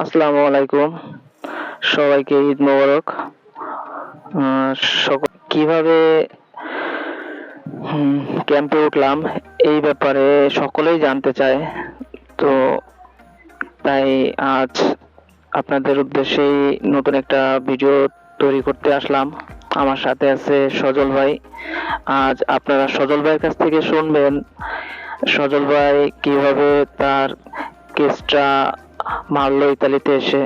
আসসালামু আলাইকুম। সবাইকে ঈদ মোবারক। কীভাবে ক্যাম্পে উঠলাম, এই ব্যাপারে সকলেই জানতে চায়। তো তাই আজ আপনাদের উদ্দেশ্যেই নতুন একটা ভিডিও তৈরি করতে আসলাম। আমার সাথে আছে সজল ভাই। আজ আপনারা সজল ভাইয়ের কাছ থেকে শুনবেন, সজল ভাই কীভাবে তার কেসটা মারলো ইতালিতে এসে।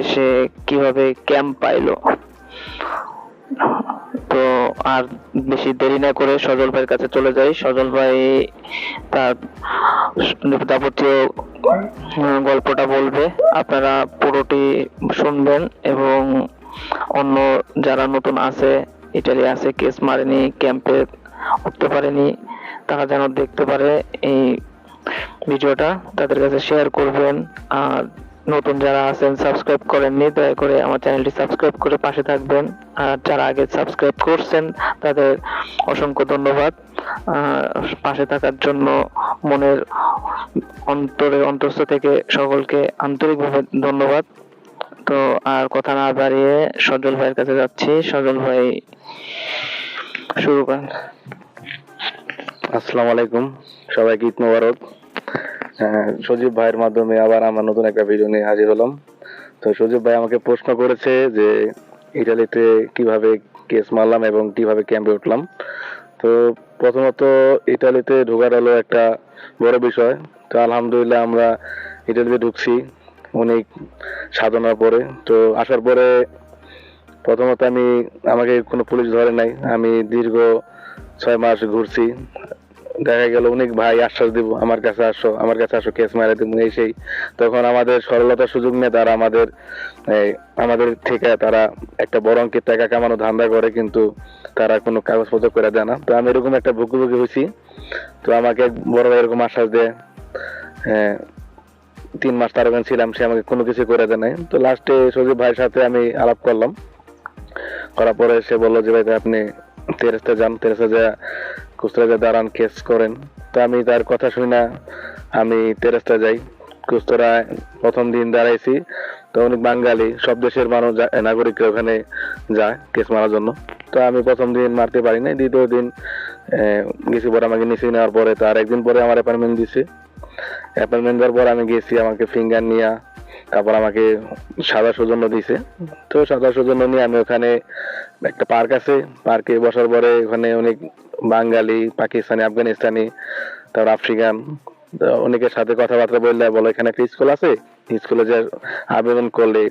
এসে কীভাবে ক্যাম্প পাইলো? তো আর বেশি দেরি না করে সজল ভাইয়ের কাছে চলে যাই। সজল ভাই তার যাবতীয় গল্পটা বলবে। আপনারা পুরোটি শুনবেন এবং অন্য যারা নতুন আছে, ইটালি আছে, কেস মারেনি, ক্যাম্পে উঠতে পারেনি, তারা যেন দেখতে পারে এই ভিডিওটা তাদের কাছে শেয়ার করবেন। আর নতুন যারা আছেন সাবস্ক্রাইব করেননি, দয়া করে আমার চ্যানেলটি সাবস্ক্রাইব করে পাশে থাকবেন। আর যারা আগে সাবস্ক্রাইব করছেন, তাদের অসংখ্য ধন্যবাদ। পাশে থাকার জন্য মনের অন্তরের অন্তস্থ থেকে সকলকে আন্তরিকভাবে ধন্যবাদ। তো আর কথা না বাড়িয়ে সজল ভাইয়ের কাছে যাচ্ছি। সজল ভাই, শুরু করেন। আসসালামু আলাইকুম। সবাইকে ঈদ মোবারক। আহ, সজীব ভাইয়ের মাধ্যমে আবার আমার নতুন একটা ভিডিও নিয়ে হাজির হলাম। তো সজীব ভাই আমাকে প্রশ্ন করেছে যে ইটালিতে কীভাবে কেস মারলাম এবং কীভাবে ক্যাম্পে উঠলাম। তো প্রথমত ইটালিতে ঢোকার হলো একটা বড় বিষয়। তো আলহামদুলিল্লাহ আমরা ইটালিতে ঢুকছি অনেক সাধনার পরে। তো আসার পরে প্রথমত আমি আমাকে কোনো পুলিশ ধরে নাই। আমি দীর্ঘ ছয় মাস ঘুরছি। দেখা গেল, অনেক ভাই, আশ্বাস দিব, আমার কাছে আসো, আমার কাছে আসো, কেস মারা দিব। এই সেই। তখন আমাদের সরলতার সুযোগ নিয়ে তারা আমাদের আমাদের থেকে তারা একটা বড় অঙ্কের টাকা কামানো ধান্দা করে, কিন্তু তারা কোনো কাগজপত্র করে দেয় না। তো আমি এরকম একটা ভুক্তভোগী হয়েছি। তো আমাকে বড় ভাই এরকম আশ্বাস দেয় হ্যাঁ তিন মাস তার ওখানে ছিলাম, সে আমাকে কোনো কিছু করে দেয় নাই। তো লাস্টে সজীব ভাইয়ের সাথে আমি আলাপ করলাম। করার পরে সে বলল যে, ভাই, আপনি তেরেস্তা যান। তেরেস্তা যা কুস্তরা দাঁড়ান কেস করেন। তো আমি তার কথা শুনি না, আমি তেরেস্তা যাই। কুস্তরা প্রথম দিন দাঁড়াইছি, তো অনেক বাঙালি, সব দেশের মানুষ নাগরিকরা ওখানে যায় কেস মারার জন্য। তো আমি প্রথম দিন মারতে পারি নাই, দ্বিতীয় দিন গেছি পরে আমাকে নিচে নেওয়ার পরে তার একদিন পরে আমার অ্যাপয়েন্টমেন্ট দিছে। অ্যাপয়েন্টমেন্ট দেওয়ার পর আমি গেছি, আমাকে ফিঙ্গার নিয়ে, তারপর আমাকে সাদা সৌজন্য দিছে। তো সাদা সৌজন্য নিয়ে আমি ওখানে একটা পার্ক আছে পার্কে বসার পরে ওখানে অনেক বাঙালি, পাকিস্তানি, আফগানিস্তানি তারপর আফ্রিকান, অনেকের সাথে কথাবার্তা বললে বলে, এখানে একটা স্কুল আছে? স্কুলে যে আবেদন করলে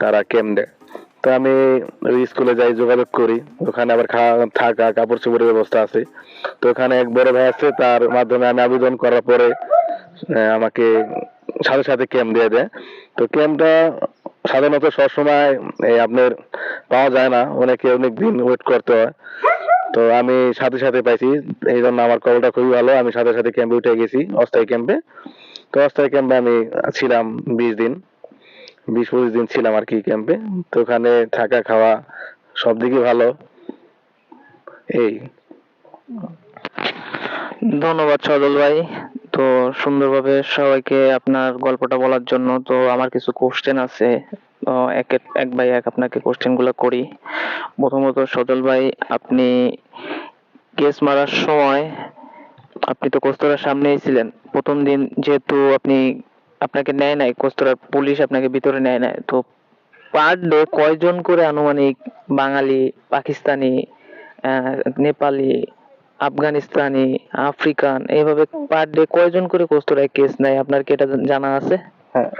তারা ক্যাম্প দেয় তো আমি ওই স্কুলে যাই, যোগাযোগ করি। ওখানে আবার খাওয়া থাকা, কাপড় চোপড়ের ব্যবস্থা আছে। তো ওখানে এক বড় ভাই আছে, তার মাধ্যমে আমি আবেদন করার পরে আমাকে সাথে সাথে ক্যাম্প দিয়ে দেয়। তো ক্যাম্পটা সাধারণত সবসময় আপনার পাওয়া যায় না। অনেকে অনেক দিন ওয়েট করতে হয়। তো আমি সাথে সাথে পাইছি। এই জন্য আমার কলটা খুবই ভালো। আমি সাথে সাথে ক্যাম্পে উঠে গেছি, অস্থায়ী ক্যাম্পে তো অস্থায়ী ক্যাম্পে আমি ছিলাম বিশ দিন। বিশ পঁচিশ দিন ছিলাম আর কি ক্যাম্পে তো ওখানে থাকা, খাওয়া সব দিকই ভালো। এই। ধন্যবাদ সজল ভাই। তো সুন্দরভাবে সবাইকে আপনার গল্পটা বলার জন্য তো আমার কিছু কোশ্চেন আছে। এক এক- বাই এক আপনাকে কোশ্চেনগুলো করি। প্রথমত সজল ভাই, আপনি কেস মারার সময় আপনি তো কোস্তরার সামনেই ছিলেন। প্রথম দিন যেহেতু আপনি আপনাকে নেয় নাই, কোস্তরার পুলিশ আপনাকে ভিতরে নেয় নাই। তো পার ডে কয়জন করে আনুমানিক বাঙালি, পাকিস্তানি নেপালি আফগানিস্তানি, আফ্রিকান, এইভাবে পার ডে কয়জন করে কোস্তরায় কেস নেয়? আপনার কি এটা জানা আছে? হ্যাঁ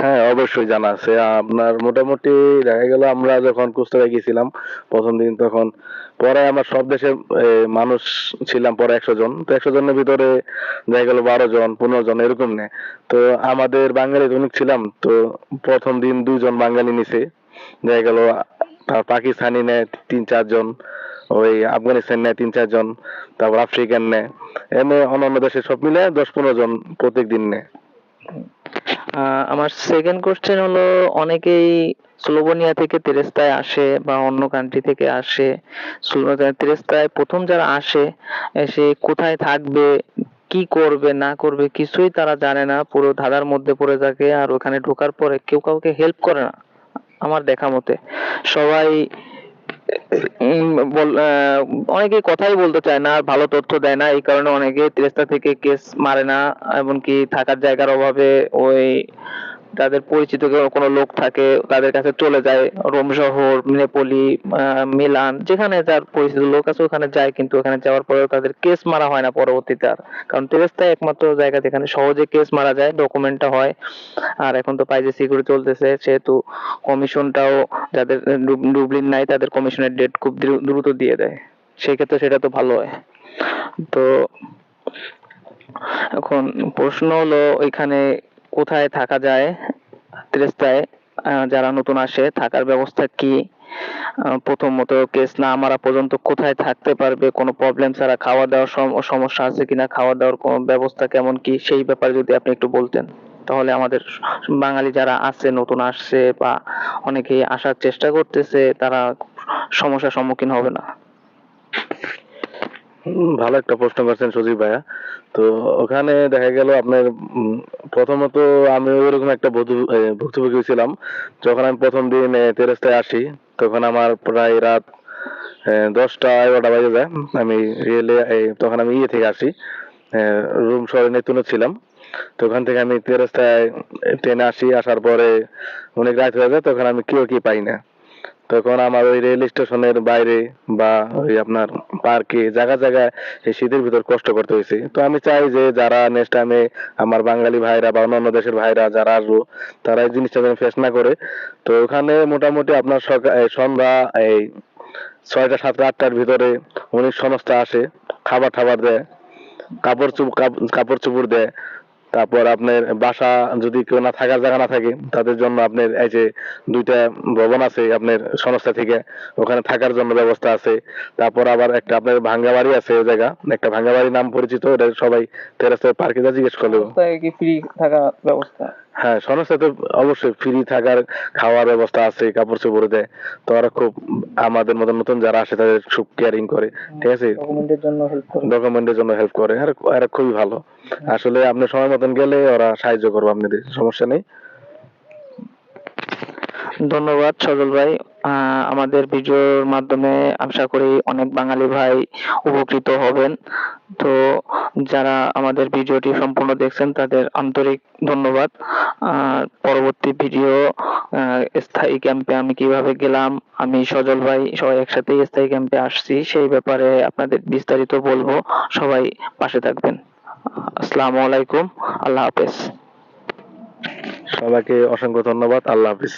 হ্যাঁ অবশ্যই জানা আছে। আপনার মোটামুটি দেখা গেল আমরা যখন কুস্তায় গেছিলাম, প্রথম দিন তখন পরে আমরা সব দেশের মানুষ ছিলাম পরে একশো জন। তো একশো জনের ভিতরে দেখা গেল বারো জন, পনেরো জন, এরকম নেই। তো আমাদের বাঙালি অনেক ছিলাম, তো প্রথম দিন দুইজন বাঙালি নিছে। দেখা গেল পাকিস্তানি নেয় তিন, চারজন। ওই আফগানিস্তান নেয় তিন চারজন তারপর আফ্রিকান নেয়। এমনি অন্যান্য দেশে সব মিলে দশ, পনেরো জন প্রত্যেক দিন নেয় আমার সেকেন্ড কোশ্চেন হলো, অনেকেই স্লোভেনিয়া থেকে তেরেস্তায় আসে বা অন্য কান্ট্রি থেকে আসে। স্লো- তেরেস্তায় প্রথম যারা আসে, এসে কোথায় থাকবে, কি করবে, না করবে, কিছুই তারা জানে না। পুরো ধাঁধার মধ্যে পড়ে থাকে আর ওখানে ঢোকার পরে কেউ কাউকে হেল্প করে না, আমার দেখা মতে। সবাই অনেকেই কথাই বলতে চায় না, আর ভালো তথ্য দেয় না। এই কারণে অনেকে তিরেস্তা থেকে কেস মারে না, এমনকি থাকার জায়গার অভাবে ওই তাদের পরিচিত কোনো লোক থাকে, তাদের কাছে চলে যায়। রোম শহর, নেপোলি মিলান, যেখানে যার পরিচিত লোক আছে, ওখানে যায় কিন্তু ওখানে যাওয়ার পরেও তাদের কেস মারা হয় না পরবর্তীতে আর। কারণ তেরেস্তায় একমাত্র জায়গা যেখানে সহজে কেস মারা যায়, ডকুমেন্টটা হয়। আর এখন তো পাইজে সিকিউরিটি চলতেছে, সেহেতু কমিশনটাও যাদের ডুব- ডুবলিন নাই, তাদের কমিশনের ডেট খুব দ্রুত দিয়ে দেয়। সেই ক্ষেত্রে সেটা তো ভালো হয়। তো এখন প্রশ্ন হলো, এখানে কোথায় থাকা যায়, ত্রেস্তায় যারা নতুন আসে, থাকার ব্যবস্থা কি? প্রথমত কেস না মারা পর্যন্ত কোথায় থাকতে পারবে? কোনো প্রবলেম ছাড়া খাওয়া দাওয়ার সম- সমস্যা আছে কিনা? খাওয়া দাওয়ার কোনো ব্যবস্থা কেমন কি? সেই ব্যাপারে যদি আপনি একটু বলতেন। তাহলে আমাদের বাঙালি যারা আছে, নতুন আসছে বা অনেকেই আসার চেষ্টা করতেছে, তারা সমস্যার সম্মুখীন হবে না। ভালো একটা প্রশ্ন করছেন সজীব ভাইয়া। তো ওখানে দেখা গেল আপনার প্রথমত আমি ওইরকম একটা ভুক্তভোগী ছিলাম। যখন আমি প্রথম দিন তেরেস্তায় আসি, তখন আমার প্রায় রাত দশটা, এগারোটা বাজে যায়। আমি রেলে তখন আমি ইয়ে থেকে আসি রুম শহরে নেতুনে ছিলাম। তো ওখান থেকে আমি তেরেস্তায় ট্রেনে আসি, আসার পরে অনেক রাত হয়ে যায়, তখন আমি কেউ কি পাই না। তখন আমার ওই রেল স্টেশনের বাইরে বা ওই আপনার পার্কে জায়গা জায়গায় এই শীতের ভিতর কষ্ট করতে হয়েছে। তো আমি চাই যে যারা নেক্সট টাইমে আমার বাঙালি ভাইরা বা অন্যান্য দেশের ভাইরা যারা আসব, তারা এই জিনিসটা যেন ফেস না করে। তো ওখানে মোটামুটি আপনার সকা- এই সন্ধ্যা এই ছয়টা, সাতটা, আটটার ভিতরে অনেক সংস্থা আসে খাবার টাবার দেয়, কাপড় চুপ কাপড় চুপড় দেয়। তারপর আপনার বাসা যদি কেউ না থাকার জায়গা না থাকে, তাদের জন্য আপনার এই যে দুইটা ভবন আছে আপনার সংস্থা থেকে, ওখানে থাকার জন্য ব্যবস্থা আছে। তারপর আবার একটা আপনার ভাঙ্গা বাড়ি আছে ওই জায়গা, একটা ভাঙ্গা বাড়ি নাম পরিচিত, ওটা সবাই তেরাস্তায় পার্কে যা জিজ্ঞেস করল ফ্রি থাকা ব্যবস্থা? হ্যাঁ সংস্থাতে অবশ্যই ফ্রি থাকার খাওয়ার ব্যবস্থা আছে কাপড় চোপড় দেয়। তো ওরা খুব আমাদের মতো নতুন যারা আসে তাদের খুব কেয়ারিং করে ঠিক আছে? ডকুমেন্টের জন্য হেল্প করে। জন্য হেল্প করে আর এরা খুবই ভালো। আসলে আপনি সময় মতন গেলে ওরা সাহায্য করবে আপনাদের সমস্যা নেই। ধন্যবাদ সজল ভাই। আহ, আমাদের ভিডিওর মাধ্যমে আশা করি অনেক বাঙালি ভাই উপকৃত হবেন। তো যারা আমাদের ভিডিওটি সম্পূর্ণ দেখছেন, তাদের আন্তরিক ধন্যবাদ। পরবর্তী ভিডিও স্থায়ী ক্যাম্পে আমি কীভাবে গেলাম, আমি সজল ভাই সবাই একসাথে স্থায়ী ক্যাম্পে আসছি, সেই ব্যাপারে আপনাদের বিস্তারিত বলব। সবাই পাশে থাকবেন। আসসালামু আলাইকুম, আল্লাহ হাফেজ। সবাইকে অসংখ্য ধন্যবাদ, আল্লাহ হাফিজ।